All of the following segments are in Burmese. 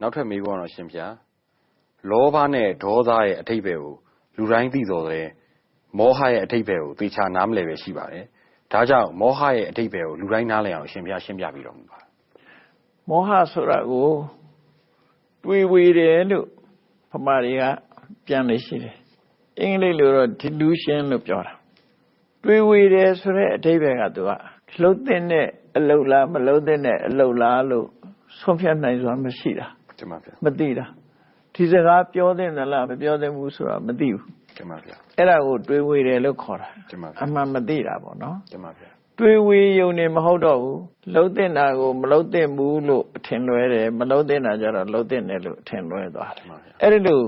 နောက်ထပ်မေးခွန်းတော့ရှင်ဖျားလောဘနဲ့ဒေါသရဲ့အထိပ္ပယ်ကိုလူတိုင်းသိတော်တယ်မောဟရဲ့အထိပ္ပယ်ကိုသေချာနားမလည်ပဲရှိပါတယ်ဒါကြောင့်မောဟရဲ့အထိပ္ပယ်ကိုလူတိုင်းနားလည်အောင်ရှင်ဖျားရှင်းပြပြီးတော်မူပါမောဟဆိုတာကိုတွေးဝေတယ်လို့ဖမာတွေကပြန်နေရှိတယ်အင်္ဂလိပ်လိုတော့ delusion လို့ပြောတာတွေးဝေတယ်ဆိုတဲ့အထိပ္ပယ်ကသူကလှုပ်တဲ့အလုတ်လားမလှုပ်တဲ့အလုတ်လားလို့ဆုံးဖြတ်နိုင်စွာမရှိတာ တင်ပါဗျာမသိတာဒီစကားပြောတဲ့သလားမပြောသင့်ဘူးဆိုတာမသိဘူးတင်ပါဗျာအဲ့ဒါကိုတွေးဝေတယ်လို့ခေါ်တာတင်ပါဗျာအမှန်မသိတာပေါ့နော်တင်ပါဗျာတွေးဝေယုံနေမဟုတ်တော့ဘူးလှုပ်တဲ့နာကိုမလှုပ်တဲ့ဘူးလို့အထင်လွဲတယ်မလှုပ်တဲ့နာကြတော့လှုပ်တဲ့တယ်လို့အထင်လွဲသွားတယ်အဲ့ဒီလို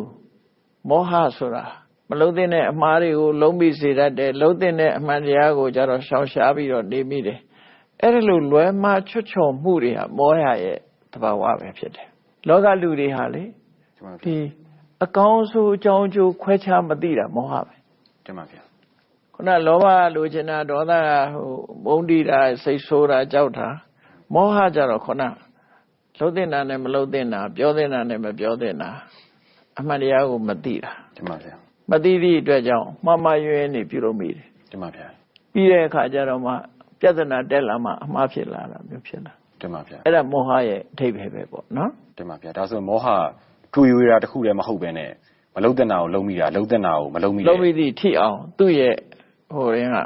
မောဟဆိုတာမလှုပ်တဲ့အမှားတွေကိုလုံးပြီးစေတတ်တယ်လှုပ်တဲ့အမှန်တရားကိုကြတော့ရှောင်ရှားပြီးတော့နေမိတယ်အဲ့ဒီလိုလွဲမှားချွတ်ချော်မှုတွေဟာမောဟရဲ့သဘာဝပဲဖြစ်တယ် လောကလူတွေဟာလေဒီအကောင်းဆိုအကြောင်းကျိုးခွဲခြားမသိတာမောဟပဲတင်ပါဗျာခုနလောဘလိုချင်တာဒေါသဟိုမုန်းတိတာစိတ်ဆိုးတာကြောက်တာမောဟကြတော့ခုနလှုပ်တဲ့နာနဲ့မလှုပ်တဲ့နာပြောတဲ့နာနဲ့မပြောတဲ့နာအမှန်တရားကိုမသိတာတင်ပါဗျာမသိသည့်အတွက်ကြောင့်မှားမှားရွယ်နေပြုလုပ်မိတယ်တင်ပါဗျာပြီးတဲ့အခါကျတော့မှပြဿနာတက်လာမှအမှားဖြစ်လာတာမျိုးဖြစ်လာ တင်ပါဗျာအဲ့ဒါမောဟရဲ့အထိပ္ပယ်ပဲပေါ့နော်တင်ပါဗျာဒါဆိုမောဟတွေးဝေတာတခုလည်းမဟုတ်ပဲနဲ့မလုံးတဲ့နာကိုလုံးမိတာလုံးတဲ့နာကိုမလုံးမိလုံးမိသည့်ထိအောင်သူ့ရဲ့ဟိုရင်းက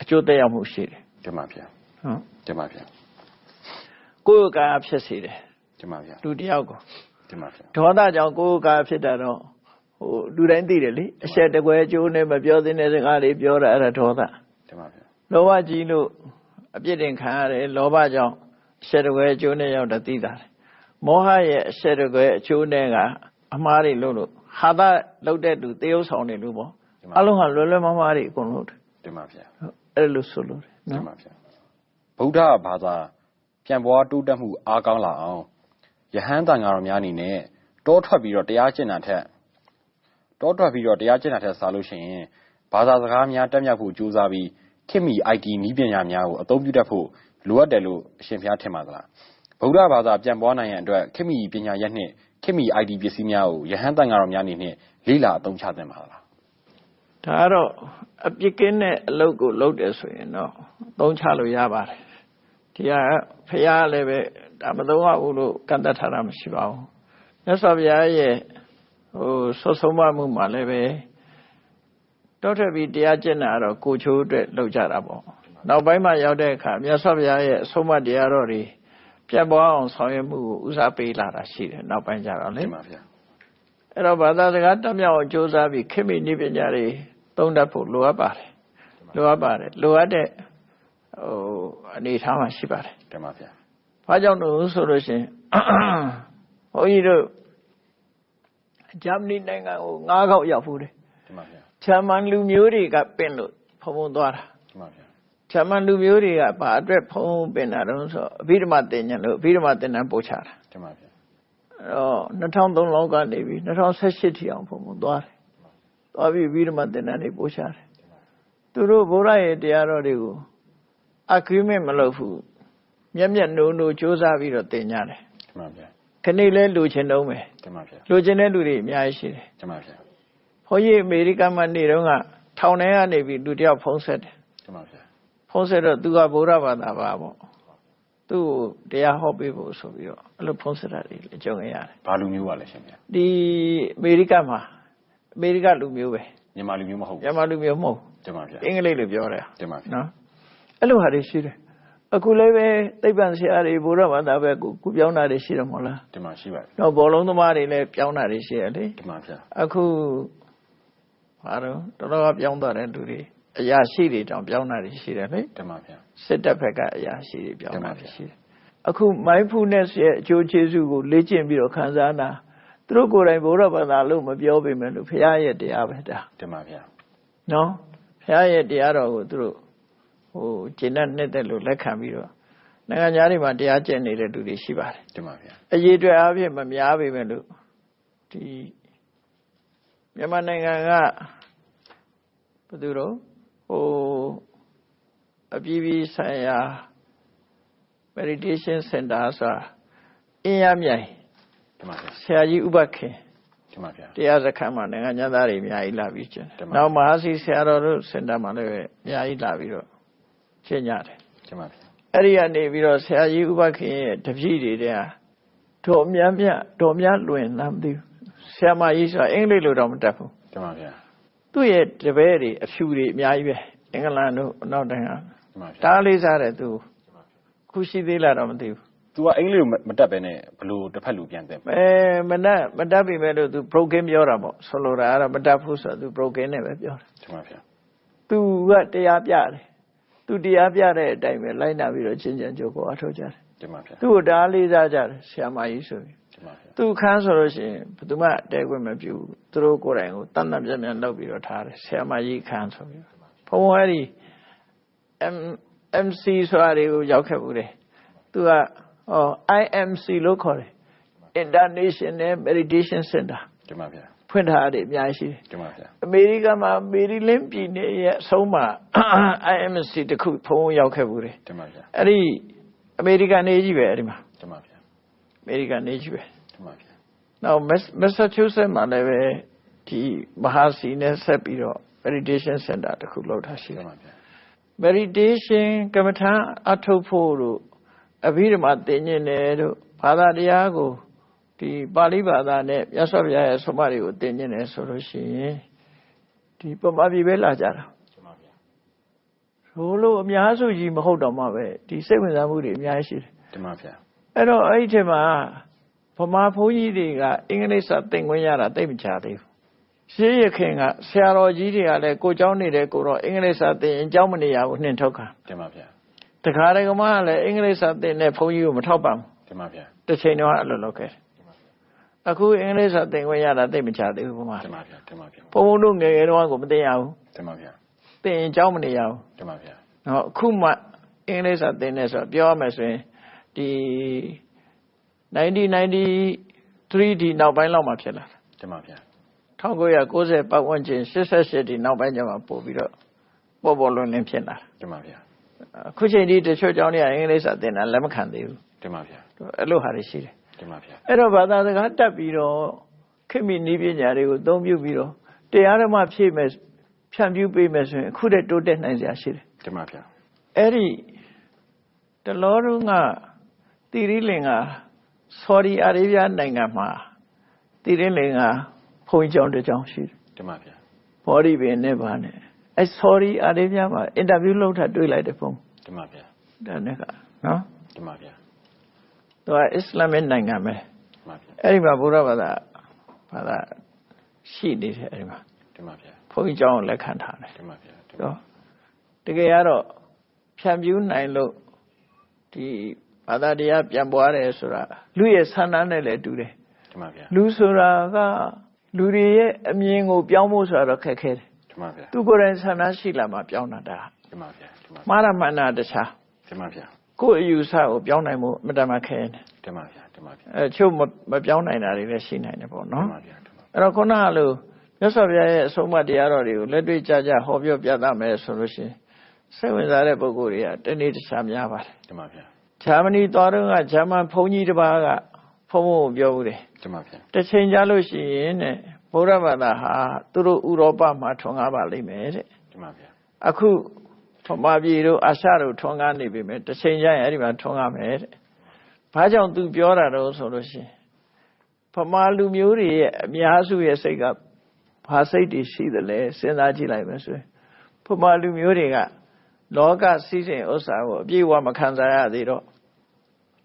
အကျိုးသက်ရောက်မှုရှိတယ်တင်ပါဗျာဟုတ်တင်ပါဗျာကိုယ်ကဖြစ်စေတယ်တင်ပါဗျာလူတယောက်ကိုတင်ပါဗျာဒေါသကြောင့်ကိုယ်ကဖြစ်တာတော့ဟိုလူတိုင်းသိတယ်လေအဆက်တကွယ်အကျိုးနဲ့မပြောသင့်တဲ့စကားတွေပြောတာအဲ့ဒါဒေါသတင်ပါဗျာလောဘကြီးလို့အပြစ်တင်ခံရတယ်လောဘကြောင့် အဆက်တကွယ်အကျိုးနဲ့ရောက်တာသိတာမောဟရဲ့အဆက်တကွယ်အကျိုးနဲ့ကအမှားတွေလို့လို့ဟာသလောက်တဲ့သူတေယုဆောင်နေလို့ပေါ့အလုံးဟာလွယ်လွယ်မမားတွေအကုန်လုံးတင်ပါဗျာအဲ့လိုဆိုလို့တင်ပါဗျာဗုဒ္ဓဘာသာပြန်ပွားတိုးတက်မှုအားကောင်းလာအောင်ယဟန်တန်ဃာတော်များအနေနဲ့တောထွက်ပြီးတော့တရားကျင့်တာထက်တောထွက်ပြီးတော့တရားကျင့်တာထက်စားလို့ရှိရင်ဘာသာစကားများတက်မြောက်ဖို့ကြိုးစားပြီးခေတ်မီ IT နည်းပညာများကိုအသုံးပြုတတ်ဖို့ လိုအပ်တယ်လို့အရှင်ဘုရားထင်ပါသလားဗုဒ္ဓဘာသာပြန်ပွားနိုင်ရန်အတွက်ခေတ်မီပညာရပ်နှင့်ခေတ်မီ IT ပစ္စည်းများကိုယဟန်တန်ဃာတော်များအနေနဲ့လေ့လာအသုံးချသင့်ပါသလားဒါကတော့အပြစ်ကင်းတဲ့အလုပ်ကိုလုပ်တယ်ဆိုရင်တော့သုံးချလို့ရပါတယ်ဒီကဖះလည်းပဲဒါမသုံးရဘူးလို့ကန့်သက်ထားတာမရှိပါဘူးမြတ်စွာဘုရားရဲ့ဟိုဆွဆုံးမမှုမှာလည်းပဲတောထက်ပြီးတရားကျင့်တာတော့ကိုချိုးအတွက်လုပ်ကြတာပေါ့ နောက်ပိုင်းမှာရောက်တဲ့အခါမြတ်စွာဘုရားရဲ့အဆုံးအမတရားတော်တွေပြတ်ပွားအောင်ဆောင်ရွက်မှုကိုဦးစားပေးလာတာရှိတယ်နောက်ပိုင်းကျတော့လေပါဗျာအဲ့တော့ဘာသာစကားတတ်မြောက်အောင်ကြိုးစားပြီးခေတ်မီနည်းပညာတွေသုံးတတ်ဖို့လိုအပ်ပါတယ်လိုအပ်ပါတယ်လိုအပ်တဲ့ဟိုအနေထားမှာရှိပါတယ်တင်ပါဗျာဘာကြောင့်လို့ဆိုလို့ရှိရင်ဘုန်းကြီးတို့ဂျာမနီနိုင်ငံကို၅ခေါက်ရောက်ဖူးတယ်တင်ပါဗျာဂျာမန်လူမျိုးတွေကပင့်လို့ဖုံဖုံသွားတာတင်ပါဗျာ ဂျာမန်လူမျိုးတွေကဘာအတွက်ဖုံဖုံပင့်တာတုံးဆိုအဘိဓမ္မာသင်ညာလို့အဘိဓမ္မာသင်တန်းပို့ချတာတင်ပါဗျာအဲ့တော့2003လောက်ကနေပြီး2018ထိအောင်ဖုံဖုံသွားတယ်သွားပြီးအဘိဓမ္မာသင်တန်းတွေပို့ချတယ်သူတို့ဘုရားရဲ့တရားတော်တွေကို agreement မလုပ်ဘူးမျက်မျက်နှိုးနှိုးစူးစမ်းပြီးတော့သင်ကြတယ်တင်ပါဗျာခဏလေးလူချင်းတုံးပဲတင်ပါဗျာလူချင်းတဲ့လူတွေအများကြီးရှိတယ်တင်ပါဗျာဘုန်းကြီးအမေရိကန်မှာနေတော့ကထောင်ထဲကနေပြီးလူတယောက်ဖုံးဆက်တယ်တင်ပါဗျာ ဖုံးဆက်တော့သူကဗုဒ္ဓဘာသာပါပေါ့သူ့တရားဟောပေးဖို့ဆိုပြီးတော့အဲ့လိုဖုံးဆက်တာတွေအကျုံးရတယ်ဘာလူမျိုးပါလဲရှင်ဗျာဒီအမေရိကန်မှာအမေရိကလူမျိုးပဲမြန်မာလူမျိုးမဟုတ်မြန်မာလူမျိုးမဟုတ်တင်ပါဗျာအင်္ဂလိပ်လိုပြောတယ်တင်ပါဗျာနော်အဲ့လိုဟာတွေရှိတယ်အခုလည်းပဲသိပ္ပံဆရာတွေဘုရားဘာသာပဲကုပြောင်းတာတွေရှိတယ်မဟုတ်လားတင်ပါရှိပါတယ်တော့ဘောလုံးသမားတွေလည်းပြောင်းတာတွေရှိရလေတင်ပါဗျာအခုဘာတော့တော်တော်ပြောင်းသွားတဲ့လူတွေ အရာရှိတွေတောင်ပြောင်းတာတွေရှိတယ်လေတင်ပါဗျာစစ်တပ်ဘက်ကအရာရှိတွေပြောင်းတာတွေရှိတယ်အခု mindfulness ရဲ့အကျိုးကျေးဇူးကိုလေ့ကျင့်ပြီးတော့ခံစားနာသူတို့ကိုယ်တိုင်ဘုရားဘာသာလို့မပြောပေမဲ့လို့ဘုရားရဲ့တရားပဲဒါတင်ပါဗျာနော်ဘုရားရဲ့တရားတော်ကိုသူတို့ဟိုကျင့်တဲ့နှစ်သက်လို့လက်ခံပြီးတော့နိုင်ငံသားတွေမှာတရားကျင့်နေတဲ့လူတွေရှိပါတယ်တင်ပါဗျာအရေးအတွက်အဖြစ်မများပေမဲ့လို့ဒီမြန်မာနိုင်ငံကဘယ်သူတော့ ဟိုအပြည်ပြည်ဆိုင်ရာ meditation center ဆိုတာအင်းရမြိုင်တင်ပါဗျာဆရာကြီးဥပခင်တင်ပါဗျာတရားစခန်းမှာနိုင်ငံခြားသားတွေအများကြီးလာပြီးကျင့်တယ်တင်ပါနောက်မဟာစီဆရာတော်တို့စင်တာမှာလည်းပဲအများကြီးလာပြီးတော့ကျင့်ကြတယ်တင်ပါဗျာအဲ့ဒီကနေပြီးတော့ဆရာကြီးဥပခင်ရဲ့တပည့်တွေတဲ့ဟာတော်မြတ်မြတ်တော်မြတ်လွင်လားမသိဘူးဆရာမကြီးဆိုတာအင်္ဂလိပ်လိုတော့မတတ်ဘူးတင်ပါဗျာ သူ့ရဲ့တပည့်တွေအဖြူတွေအများကြီးပဲအင်္ဂလန်တို့အနောက်တိုင်းကတင်ပါဗျာတားလေးစားတယ်သူခုရှိသေးလားတော့မသိဘူးသူကအင်္ဂလိပ်လိုမတက်ပဲနဲ့ဘလို့တစ်ဖက်လူပြန်တယ်အဲမတတ်မတတ်ပြီမဲ့လို့သူ broken ပြောတာပေါ့ဆိုလိုတာကတော့မတတ်ဘူးဆိုတော့သူ broken နဲ့ပဲပြောတယ်တင်ပါဗျာသူကတရားပြတယ်သူတရားပြတဲ့အတိုင်းပဲလိုက်နာပြီးတော့ချင်းချင်ကြိုးပေါ်အထောက်ကြတယ် တင်ပါဗျာသူ့ကိုဒါလေးစားကြတယ်ဆရာမကြီးဆိုပြီးတင်ပါဗျာသူခန်းဆိုလို့ရှိရင်ဘယ်သူမှတဲခွင့်မပြုဘူးသူတို့ကိုယ်တိုင်ကိုတတ်တတ်ပြတ်ပြတ်လုပ်ပြီးတော့ထားတယ်ဆရာမကြီးခန်းဆိုပြီးတော့ဘုံအဲ့ဒီ M MC ဆိုတာတွေကိုရောက်ခဲ့ဘူးတယ်သူကဟော IMC လို့ခေါ်တယ် International Meditation Center တင်ပါဗျာဖွင့်ထားတယ်အများကြီးရှိတယ်တင်ပါဗျာအမေရိကန်မှာမေရီလင်းပြည်နယ်ရဲ့အဆုံးမှာ IMC တခုဖုံးရောက်ခဲ့ဘူးတယ်တင်ပါဗျာအဲ့ဒီ အမေရိကန်နေကြီးပဲအဲ့ဒီမှာတင်ပါဗျာအမေရိကန်နေကြီးပဲတင်ပါဗျာနောက်မက်မက်ဆာချူးဆက်မှာလည်းပဲဒီမဟာစီနဲ့ဆက်ပြီးတော့ meditation center တခုလုပ်ထားရှိတတင်ယ်ပါဗျာ meditation ကမ္မထာအထုတ်ဖို့တို့အဘိဓမ္မာသင်ញင်တယ်တို့ဘာသာတရားကိုဒီပါဠိဘာသာနဲ့မြတ်စွာဘုရားရဲ့ဆုံးမတွေကိုသင်ញင်တယ်ဆိုလို့ရှိရင်ဒီပမာပြည်ပဲလာကြတာတင်ပါဗျာ ဆိုလို့အများစုကြီးမဟုတ်တော့မှပဲဒီစိတ်ဝင်စားမှုတွေအများကြီးရှိတယ် တင်ပါဗျာ အဲ့တော့အဲ့ဒီထဲမှာဗမာဘုန်းကြီးတွေကအင်္ဂလိပ်စာသင်ခွင့်ရတာသိပ်မကြသေးဘူးရှေးရခင်ကဆရာတော်ကြီးတွေကလည်းကိုเจ้าနေတဲ့ကိုတော့အင်္ဂလိပ်စာသင်ရင်เจ้าမနေရဘူးနှင်ထုတ်ခံ တင်ပါဗျာ တခါတကမှလည်းအင်္ဂလိပ်စာသင်တဲ့ဘုန်းကြီးကိုမထောက်ပံ့ဘူး တင်ပါဗျာ တစ်ချိန်တော့အဲ့လိုလုပ်ခဲ့တယ်အခုအင်္ဂလိပ်စာသင်ခွင့်ရတာသိပ်မကြသေးဘူးဗမာ တင်ပါဗျာတင်ပါဗျာ ဘုန်းဘုန်းတို့ငယ်ငယ်တော့ကိုမသင်ရဘူး တင်ပါဗျာ သင်ရင်เจ้าမနေရဘူး တင်ပါဗျာ နော်အခုမှအင်္ဂလိပ်စာသင်နေဆိုတော့ပြောရမယ်ဆိုရင်ဒီ1993ဒီနောက်ပိုင်းလောက်မှဖြစ်လာတာ တင်ပါဗျာ 1990ပတ်ဝန်းကျင်88ဒီနောက်ပိုင်းကျမှပို့ပြီးတော့ပေါ်ပေါ်လွင်လွင်ဖြစ်လာ တင်ပါဗျာ တာအခုချိန်ဒီတချို့ကျောင်းတွေကအင်္ဂလိပ်စာသင်တာလက်မခံသေးဘူး တင်ပါဗျာ အဲ့လိုဟာတွေရှိတယ် တင်ပါဗျာ အဲ့တော့ဘာသာစကားတက်ပြီးတော့ခေတ်မီနည်းပညာတွေကိုအသုံးပြုပြီးတော့တရားဓမ္မဖြည့်မဲ့ ဖြန့်ဖြူးပေးမယ်ဆိုရင်အခုတည်းတိုးတက်နိုင်စရာရှိတယ်တင်ပါဗျာအဲ့ဒီတလောတုန်းကတိရိလင်္ကာဆော်ဒီအာရေဗျနိုင်ငံမှာတိရိလင်္ကာဘုန်းကြီးကျောင်းတစ်ကျောင်းရှိတယ်တင်ပါဗျာဘောဓိပင်နဲ့ဗာနဲ့အဲဆော်ဒီအာရေဗျမှာအင်တာဗျူးလုပ်တာတွေ့လိုက်တယ်ဘုန်းတင်ပါဗျာဒါနဲ့ကနော်တင်ပါဗျာသူကအစ္စလာမစ်နိုင်ငံပဲတင်ပါဗျာအဲ့ဒီမှာဘုရားဘာသာဘာသာရှိနေတယ်အဲ့ဒီမှာတင်ပါဗျာ ဘုန်းကြီးကျောင်းကိုလက်ခံထားတယ်တင်ပါဗျာတင်ပါနော်တကယ်ကတော့ဖြန့်ဖြူးနိုင်လို့ဒီဘာသာတရားပြန်ပွားတယ်ဆိုတာလူရဲ့ဆန္ဒနဲ့လည်းတူတယ်တင်ပါဗျာလူဆိုတာကလူတွေရဲ့အမြင်ကိုပြောင်းဖို့ဆိုတာတော့ခက်ခဲတယ်တင်ပါဗျာသူကိုယ်တိုင်ဆန္ဒရှိလာမှပြောင်းတာဒါတင်ပါဗျာတင်ပါမှားတာမှန်တာတခြားတင်ပါဗျာကိုယ့်အယူဆကိုပြောင်းနိုင်မှုအမတန်မှခဲတယ်တင်ပါဗျာတင်ပါဗျာအဲချို့မမပြောင်းနိုင်တာတွေလည်းရှိနိုင်တယ်ပေါ့တင်နော်ပါဗျာတင်ပါအဲ့တော့ခုနကလို မြတ်စွာဘုရားရဲ့အဆုံးအမတရားတော်တွေကိုလက်တွေ့ကြကြဟောပြောပြသမယ်ဆိုလို့ရှိရင်စိတ်ဝင်စားတဲ့ပုဂ္ဂိုလ်တွေကတနေ့တခြားများပါတယ်တင်ပါဗျာဂျာမနီသွားတော့ကဂျာမန်ဘုန်းကြီးတစ်ပါးကဘုန်းဘုန်းကိုပြောဘူးတယ်တင်ပါဗျာတစ်ချိန်ကြာလို့ရှိရင်တဲ့ဗုဒ္ဓဘာသာဟာသူတို့ဥရောပမှာထွန်းကားပါလိမ့်မယ်တဲ့တင်ပါဗျာအခုဗမာပြည်တို့အာရှတို့ထွန်းကားနေပြီမယ်တစ်ချိန်ကျရင်အဲ့ဒီမှာထွန်းကားမယ်တဲ့ဘာကြောင့်သူပြောတာတော့ဆိုလို့ရှိရင်ဗမာလူမျိုးတွေရဲ့အများစုရဲ့စိတ်က ဘာစိတ်တွေရှိသလဲစဉ်းစားကြည့်လိုက်မယ်ဆိုရင်ဗမာလူမျိုးတွေကလောကစီးစိမ်ဥစ္စာကိုအပြည့်အဝမခံစားရသေးတော့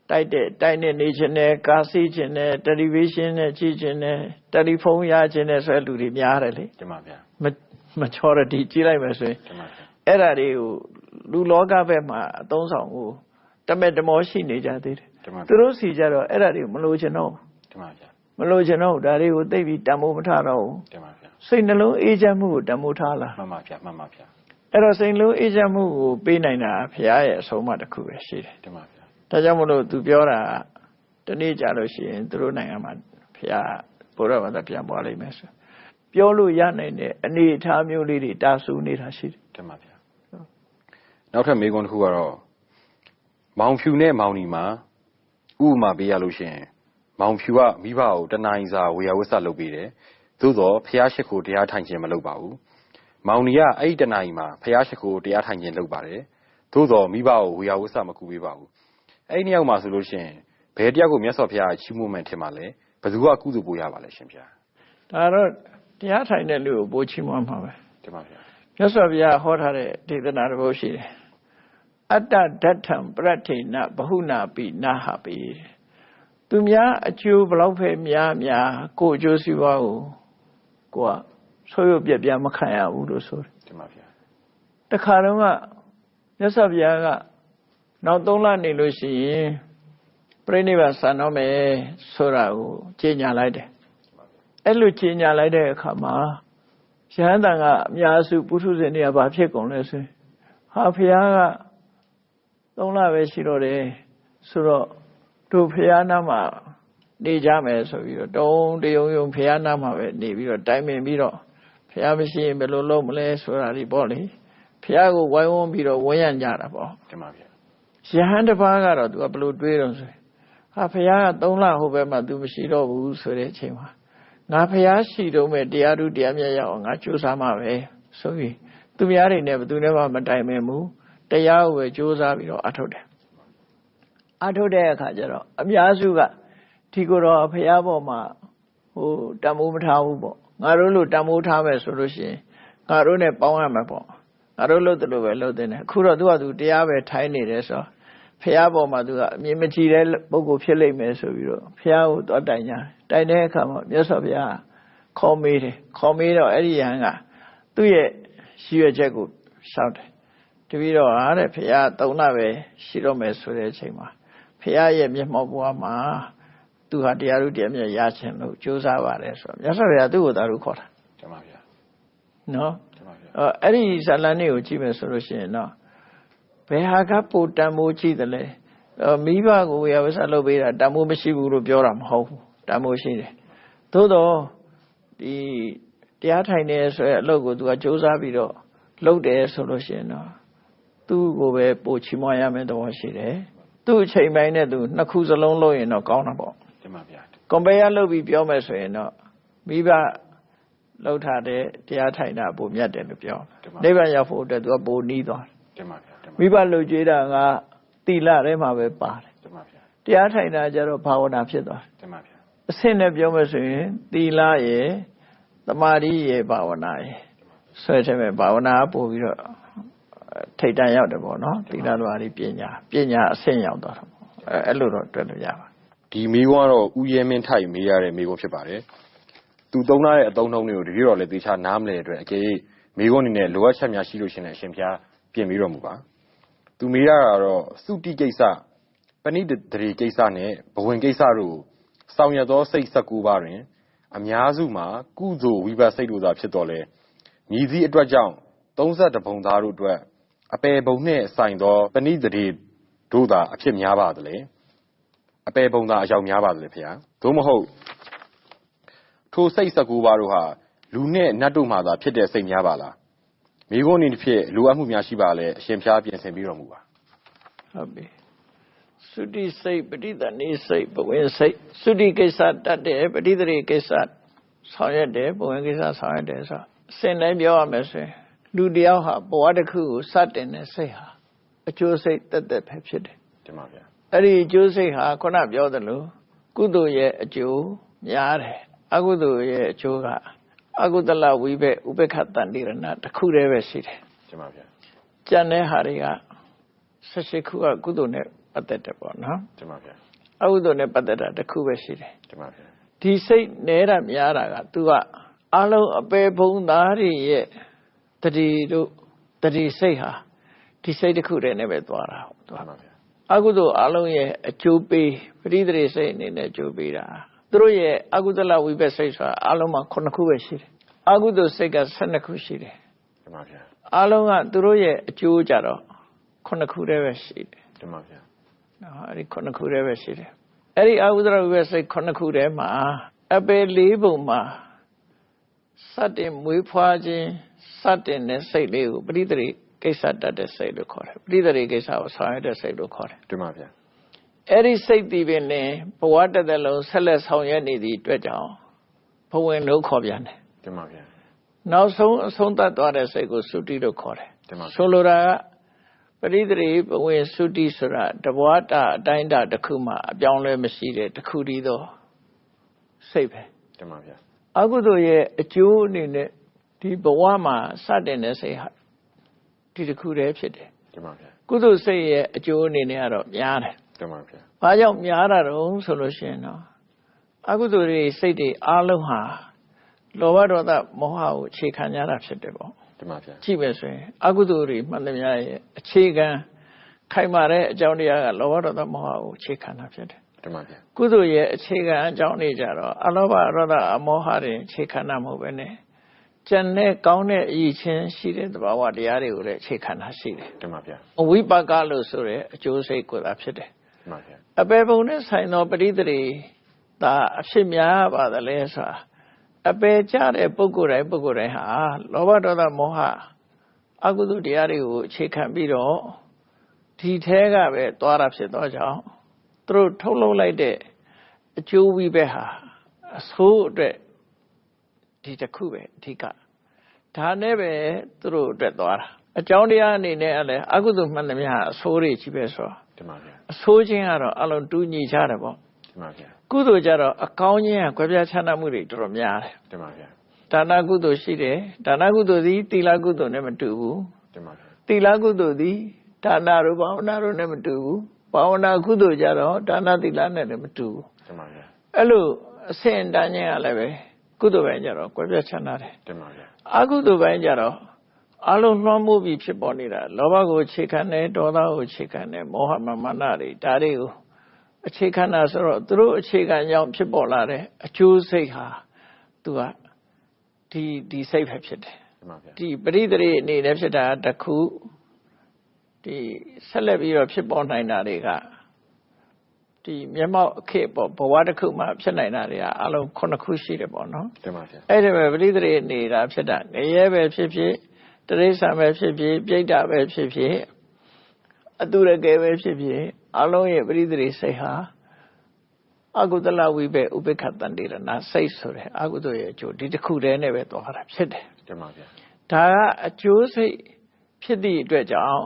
တိုက်တဲ့တိုက်နဲ့နေခြင်းနဲ့ကားစီးခြင်းနဲ့တယ်လီဗီရှင်းနဲ့ကြည့်ခြင်းနဲ့တယ်လီဖုန်းရခြင်းနဲ့ဆိုတဲ့လူတွေများတယ်လေတင်ပါဗျာ majority ကြည့်လိုက်မယ်ဆိုရင်တင်ပါဗျာအဲ့ဒါတွေကိုလူလောကဘက်မှာအသုံးဆောင်ကိုတမက်တမောရှိနေကြသေးတယ်တင်ပါသူတို့စီကြတော့အဲ့ဒါတွေကိုမလိုချင်တော့ဘူးတင်ပါဗျာမလိုချင်တော့ဘူးဒါတွေကိုသိပြီးတန်ဖိုးမထားတော့ဘူးတင်ပါဗျာ စိတ်နှလုံးအေးချမ်းမှုကိုတန်ဖိုးထားလာမှန်ပါဗျာမှန်ပါဗျာအဲ့တော့စိတ်နှလုံးအေးချမ်းမှုကိုပေးနိုင်တာဘုရားရဲ့အဆုံးအမတစ်ခုပဲရှိတယ်တင်ပါဗျာဒါကြောင့်မလို့သူပြောတာတနေ့ကြာလို့ရှိရင်သူတို့နိုင်ငံမှာဘုရားဘုရားဘာသာပြန်ပွားလိမ့်မယ်ဆိုပြောလို့ရနိုင်တဲ့အနေအထားမျိုးလေးတွေတာဆူနေတာရှိတယ်တင်ပါဗျာနောက်ထပ်မေးခွန်းတစ်ခုကတော့မောင်ဖြူနဲ့မောင်နီမှာဥပမာပေးရလို့ရှိရင်မောင်ဖြူကမိဘကိုတနာ ਈ စာဝေယဝစ္စလုပ်ပေးတယ် သို့တော့ဖះရှိခိုးတရားထိုင်ခြင်းမလုပ်ပါဘူးမောင်နီကအဲ့ဒီတနာ ਈ မှာဖះရှိခိုးတရားထိုင်ခြင်းလုပ်ပါတယ်သို့တော့မိဘကိုဝေယဝစ္စမကူပေးပါဘူးအဲ့ဒီနှစ်ယောက်မှာဆိုလို့ရှိရင်ဘယ်တယောက်ကိုမြတ်စွာဘုရားချီးမွမ်းမှန်ထင်ပါလဲဘယ်သူကကုသိုလ်ပို့ရပါလဲရှင်ဗျာဒါတော့တရားထိုင်တဲ့လူကိုပို့ချီးမွမ်းမှာပဲတင်ပါဗျာမြတ်စွာဘုရားဟောထားတဲ့ဒေသနာတစ်ပုဒ်ရှိတယ်အတ္တဓတ္ထံပရတ္ထိနဘဟုနာပိနာဟပိသူများအကျိုးဘလောက်ပဲများများကိုယ်အကျိုးစီးပွားကို ကိုကဆိုးရုပ်ပြက်ပြားမခံရဘူးလို့ဆိုတယ်တင်ပါဗျာတခါတော့ကမြတ်စွာဘုရားကနောက်၃လနေလို့ရှိရင်ပြိဋိဘဆန်တော့မယ်ဆိုတာကိုကြေညာလိုက်တယ်အဲ့လိုကြေညာလိုက်တဲ့အခါမှာရဟန်းတန်ကအများစုပုထုဇဉ်တွေကဘာဖြစ်ကုန်လဲဆိုရင်ဟာဘုရားက၃လပဲရှိတော့တယ်ဆိုတော့တို့ဘုရားနာမှာ နေကြမယ်ဆိုပြီးတော့တုံးတယုံယုံဘုရားနာမှာပဲနေပြီးတော့တိုင်ပင်ပြီးတော့ဘုရားမရှိရင်ဘယ်လိုလုပ်မလဲဆိုတာဒီပေါ့လေဖះကိုဝိုင်းဝန်းပြီးတော့ဝန်းရံကြတာပေါ့တင်ပါဗျာယဟန်တစ်ပါးကတော့သူကဘယ်လိုတွေးတော့ဆိုရင်ဟာဖះက3လဟိုဘက်မှာ तू မရှိတော့ဘူးဆိုတဲ့အချိန်မှာငါဖះရှိတော့မဲ့တရားဓုတရားမြတ်ရအောင်ငါကြိုးစားမှာပဲဆိုပြီးသူများတွေနဲ့ဘယ်သူနဲ့မှမတိုင်ပင်ဘူးတရားကိုပဲကြိုးစားပြီးတော့အထုတ်တယ်အထုတ်တဲ့အခါကျတော့အများစုက ဒီကိုယ်တော်ဖះပေါ်မှာဟိုတမိုးမထားဘူးပေါ့ငါတို့လို့တမိုးထားမယ်ဆိုလို့ရှိရင်ငါတို့နဲ့ပေါင်းရမှာပေါ့ငါတို့လုပ်တယ်လို့ပဲလုပ်တယ်နဲ့အခုတော့သူကသူတရားပဲထိုင်းနေတယ်ဆိုတော့ဖះပေါ်မှာသူကအမြင်မကြည့်တဲ့ပုဂ္ဂိုလ်ဖြစ်လိမ့်မယ်ဆိုပြီးတော့ဖះကိုတော့တိုင်ကြတယ်တိုင်တဲ့အခါမှာမြတ်စွာဘုရားခေါ်မေးတယ်ခေါ်မေးတော့အဲ့ဒီယဟန်ကသူ့ရဲ့ရည်ရွယ်ချက်ကိုရှောက်တယ်တပီတော့ဟာတဲ့ဖះသုံးလပဲရှိတော့မယ်ဆိုတဲ့အချိန်မှာဖះရဲ့မျက်မှောက်ဘဝမှာ သူဟာတရားဥတရားမြတ်ရချင်လို့ကြိုးစားပါတယ်ဆိုတော့မြတ်စွာဘုရားသူ့ကိုသာလို့ခေါ်တာတင်ပါဗျာနော်တင်ပါဗျာအဲ့အဲ့ဒီဇာလန်လေးကိုကြည့်မယ်ဆိုလို့ရှိရင်တော့ဘယ်ဟာကပိုတန်မိုးကြည့်တယ်လဲအဲ့မိဘကိုဝေယဝဆလုပ်ပေးတာတန်မိုးမရှိဘူးလို့ပြောတာမဟုတ်ဘူးတန်မိုးရှိတယ်သို့တော့ဒီတရားထိုင်နေဆိုရဲအလုပ်ကိုသူကစူးစမ်းပြီးတော့လုပ်တယ်ဆိုလို့ရှိရင်တော့သူ့ကိုပဲပိုချီးမွမ်းရမယ်သဘောရှိတယ်သူ့အချိန်ပိုင်းနဲ့သူနှစ်ခုစလုံးလုပ်ရင်တော့ကောင်းတာပေါ့ တင်ပါဗျာကွန်ပယာလုပ်ပြီးပြောမယ်ဆိုရင်တော့မိဘလောက်ထားတဲ့တရားထိုင်တာပိုမြတ်တယ်လို့ပြောနိဗ္ဗာန်ရောက်ဖို့အတွက်သူကပိုနီးသွားတယ်တင်ပါဗျာတင်ပါမိဘလှုပ်ကြွေးတာကတိလထဲမှာပဲပါတယ်တင်ပါဗျာတရားထိုင်တာကျတော့ဘာဝနာဖြစ်သွားတယ်တင်ပါဗျာအဆင့်နဲ့ပြောမယ်ဆိုရင်သီလရယ်သမာဓိရယ်ဘာဝနာရယ်ဆွဲထဲမှာဘာဝနာကပို့ပြီးတော့ထိတ်တန့်ရောက်တယ်ပေါ့နော်သီလသမာဓိပညာပညာအဆင့်ရောက်သွားတာပေါ့အဲအဲ့လိုတော့တွေ့လို့ရပါ ဒီမိကွန်းကတော့ဥရဲမင်းထိုက်မေးရတဲ့မိကွန်းဖြစ်ပါတယ်သူသုံးထားတဲ့အသုံးနှုန်းတွေကိုတတိတော်လည်းသေချာနားမလဲတဲ့အတွက်အကယ်၍မိကွန်းအနေနဲ့လိုအပ်ချက်များရှိလို့ရှရင်လည်းအရှင်ဖျားပြင်ပြီးတော်မူပါသူမေးရတာတော့စုတိကိစ္စပဏိတတိကိစ္စနဲ့ဘဝင်ကိစ္စတို့ဆောင်ရွက်သောစိတ်19ပါးတွင် အများစုမှာကုသိုလ်ဝိပဿစိတ်တို့သာဖြစ်တော်လဲမြည်စည်းအတွက်ကြောင့်32ဘုံသားတို့အတွက်အပေဘုံနှင့်ဆိုင်သောပဏိတတိတို့သာအဖြစ်များပါသလဲ အပေပုံသာအယောက်များပါသလဲဖေ။သို့မဟုတ်ထိုစိတ်19ပါးတို့ဟာလူနဲ့နတ်တို့မှသာဖြစ်တဲ့စိတ်များပါလား။မိဂုံးအနေဖြင့်လိုအပ်မှုများရှိပါလဲအရှင်ဖျားပြင်ဆင်ပြီးတော်မူပါဟုတ်ပြီသုတိစိတ်ပဋိသန္ဓေစိတ်ဘဝင်စိတ်သုတိကိစ္စတတ်တယ်ပဋိသန္ဓေကိစ္စဆောင်ရွက်တယ်ဘဝင်ကိစ္စဆောင်ရွက်တယ်ဆိုတော့အစင်တိုင်းပြောရမယ်ဆိုရင်လူတယောက်ဟာဘဝတစ်ခုကိုစတင်တဲ့စိတ်ဟာအကျိုးစိတ်တက်တက်ပဲဖြစ်တယ်။တင်ပါဗျာ အဲ့ဒီအကျိုးစိတ်ဟာခုနပြောသလိုကုသိုလ်ရဲ့အကျိုးများတယ်အကုသိုလ်ရဲ့အကျိုးကအကုသလဝိဘက်ဥပ္ပခတန်တိရဏတစ်ခုတည်းပဲရှိတယ်။တင်ပါဗျာကြံတဲ့ဟာတွေက16ခုကကုသိုလ်နဲ့ပတ်သက်တယ်ပေါ့နော်။တင်ပါဗျာအကုသိုလ်နဲ့ပတ်သက်တာတစ်ခုပဲရှိတယ်။တင်ပါဗျာဒီစိတ်နဲတာများတာက तू ကအလုံးအပေဘုံသားတွေရဲ့တတိတို့တတိစိတ်ဟာဒီစိတ်တစ်ခုတည်းနဲ့ပဲသွားတာဟုတ်။သူတင်ကပါဗျာ အကုသိုလ်အလုံးရဲ့အကျိုးပေးပရိသေစိတ်အနေနဲ့အကျိုးပေးတာသူတို့ရဲ့အကုသလဝိပဿစိတ်ဆိုတာအလုံးမှာ9ခုပဲရှိတယ်အကုသိုလ်စိတ်က12ခုရှိတယ်။တင်ပါဗျာအလုံးကသူတို့ရဲ့အကျိုးကြတော့9ခုတည်းပဲရှိတယ်။တင်ပါဗျာနော်အဲ့ဒီခုနှစ်ခုတည်းပဲရှိတယ်အဲ့ဒီအာဟုဒရဝိပဿစိတ်ခုနှစ်ခုတည်းမှာအပေလေးပုံမှာစတင်မွေးဖွားခြင်းစတင်တဲ့စိတ်လေးကိုပရိသေ ကိစ္စတတ်တဲ့စိတ်လို့ခေါ်တယ်ပရိသေကိစ္စကိုဆောင်ရွက်တဲ့စိတ်လို့ခေါ်တယ်။တင်ပါဗျာအဲ့ဒီစိတ်တည်ပင်နဲ့ဘဝတစ်သက်လုံးဆက်လက်ဆောင်ရွက်နေသည့်အတွက်ကြောင့်ဘဝင်လို့ခေါ်ပြန်တယ်တင်ပါဗျာနောက်ဆုံးအဆုံးသတ်သွားတဲ့စိတ်ကိုသုတိလို့ခေါ်တယ်တင်ပါဗျာဆိုလိုတာကပရိသေရိဘဝင်သုတိဆိုတာတဘွားတာအတိုင်းတာတစ်ခုမှအပြောင်းလဲမရှိတဲ့တစ်ခုတည်းသောစိတ်ပဲတင်ပါဗျာအကုသိုလ်ရဲ့အကျိုးအနေနဲ့ဒီဘဝမှာစတင်တဲ့စိတ်ဟာ ဒီတစ်ခုတည်းဖြစ်တယ်တင်ပါဗျာကုသိုလ်စိတ်ရဲ့အကျိုးအနေနဲ့ကတော့များတယ်တင်ပါဗျာ။ဘာကြောင့်များတာတုံးဆိုလို့ရှိရင်တော့အကုသိုလ်တွေစိတ်တွေအလုံးဟာလောဘဒေါသမောဟကိုအခြေခံကြတာဖြစ်တယ်ပေါ့တင်ပါဗျာ။ကြည့်မယ်ဆိုရင်အကုသိုလ်တွေမှန်သမျှရဲ့အခြေခံခိုင်မာတဲ့အကြောင်းတရားကလောဘဒေါသမောဟကိုအခြေခံတာဖြစ်တယ်တင်ပါဗျာ။ကုသိုလ်ရဲ့အခြေခံအကြောင်းတွေကြတော့အလောဘဒေါသအမောဟတွေအခြေခံတာမဟုတ်ပဲနဲ့ ကျန်တဲ့ကောင်းတဲ့အရေးချင်းရှိတဲ့သဘာဝတရားတွေကိုလည်းအခြေခံတာရှိတယ်တင်ပါဗျာ။ဝိပါကလို့ဆိုတဲ့အကျိုးစိတ်ကိုသာဖြစ်တယ်တင်ပါဗျာအပေပုံနဲ့ဆိုင်သောပရိသေတွေဒါအဖြစ်များပါသလဲဆိုတာအပေကြတဲ့ပုဂ္ဂိုလ်တိုင်းပုဂ္ဂိုလ်တိုင်းဟာလောဘဒေါသမောဟအကုသိုလ်တရားတွေကိုအခြေခံပြီးတော့ဒီထဲကပဲသွားတာဖြစ်သောကြောင့်သူတို့ထုတ်လုပ်လိုက်တဲ့အကျိုးဝိဘက်ဟာအဆိုးအတွက် ဒီတစ်ခုပဲအဓိကဒါနဲ့ပဲသူတို့အတွက်သွားတာအကြောင်းတရားအနေနဲ့ကလည်းအကုသိုလ်မှန်သမျှအဆိုးတွေကြီးပဲဆိုတော့တင်ပါဗျာအဆိုးခြင်းကတော့အလုံးတူညီကြတယ်ပေါ့တင်ပါဗျာကုသိုလ်ကြတော့အကောင်းခြင်းကကွဲပြားခြားနားမှုတွေတော်တော်များတယ်တင်ပါဗျာဒါနကုသိုလ်ရှိတယ်ဒါနကုသိုလ်သည်သီလကုသိုလ်နဲ့မတူဘူးတင်ပါဗျာသီလကုသိုလ်သည်ဒါနတို့ဘာဝနာတို့နဲ့မတူဘူးဘာဝနာကုသိုလ်ကြတော့ဒါနသီလနဲ့လည်းမတူဘူးတင်ပါဗျာအဲ့လိုအဆင့်အတန်းခြင်းကလည်းပဲ ကုသိုလ်ပိုင်းကြတော့ကွဲပြားခြားနားတယ်တင်ပါဗျာအကုသိုလ်ပိုင်းကြတော့အလုံးလွှမ်းမိုးပြီးဖြစ်ပေါ်နေတာလောဘကိုအခြေခံတယ်ဒေါသကိုအခြေခံတယ်မောဟမာမာနတွေဒါတွေကိုအခြေခံတာဆိုတော့သူတို့အခြေခံကြောင့်ဖြစ်ပေါ်လာတဲ့အကျိုးစိတ်ဟာသူကဒီဒီစိတ်ပဲဖြစ်တယ်တင်ပါဗျာဒီပရိသေရိအနေနဲ့ဖြစ်တာတစ်ခုဒီဆက်လက်ပြီးတော့ဖြစ်ပေါ်နိုင်တာတွေက ဒီမျက်မှောက်အခက်ပေါ့ဘဝတစ်ခုမှဖြစ်နိုင်တာတွေကအလုံးခုနှစ်ခုရှိတယ်ပေါ့နော်တင်ပါဗျာအဲ့ဒီပဲပရိသေရိနေတာဖြစ်တာငရဲပဲဖြစ်ဖြစ်တရိစ္ဆာန်ပဲဖြစ်ဖြစ်ပြိဋ္ဌာပဲဖြစ်ဖြစ်အတုရကယ်ပဲဖြစ်ဖြစ်အလုံးရဲ့ပရိသေရိစိတ်ဟာအကုသလဝိဘေဥပိ္ပခတန္တိရဏစိတ်ဆိုတဲ့အကုသိုလ်ရဲ့အကျိုးဒီတစ်ခုတည်းနဲ့ပဲသွားတာဖြစ်တယ်တင်ပါဗျာဒါကအကျိုးစိတ်ဖြစ်သည့်အတွက်ကြောင့်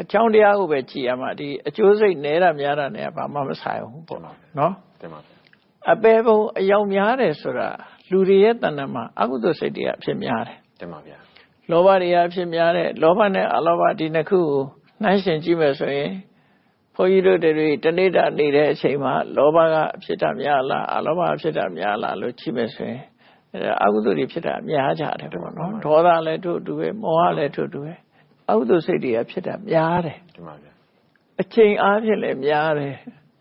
အကြောင်းတရားကိုပဲကြည်ရမှာဒီအကျိုးစိတ်နဲတာများတာနဲ့ဘာမှမဆိုင်ဘူးတင်ပေါ့ပါဗျာနော်တင်ပါဗျာအပေပုံအယောင်များတယ်ဆိုတာလူတွေရဲ့တဏ္ဍာမှာ အကုသိုလ်စိတ်တွေကအဖြစ်များတယ်တင်ပါဗျာလောဘတွေကအဖြစ်များတယ်လောဘနဲ့အလောဘဒီနှစ်ခုကိုနှိုင်းရှင်ကြည့်မယ်ဆိုရင်ဘုန်းကြီးတို့တွေတနေ့တာနေတဲ့အချိန်မှာလောဘကအဖြစ်တာများလားအလောဘအဖြစ်တာများလားလို့ကြည့်မယ်ဆိုရင်အဲဒါအကုသိုလ်တွေဖြစ်တာများကြတယ်ပေါ့နော်ဒေါသလည်းထို့တူပဲမောဟလည်းထို့တူပဲ အကုသိုလ်စိတ်တွေကဖြစ်တာများတယ်တင်ပါဗျာအချိန်အားဖြင့်လည်းများတယ်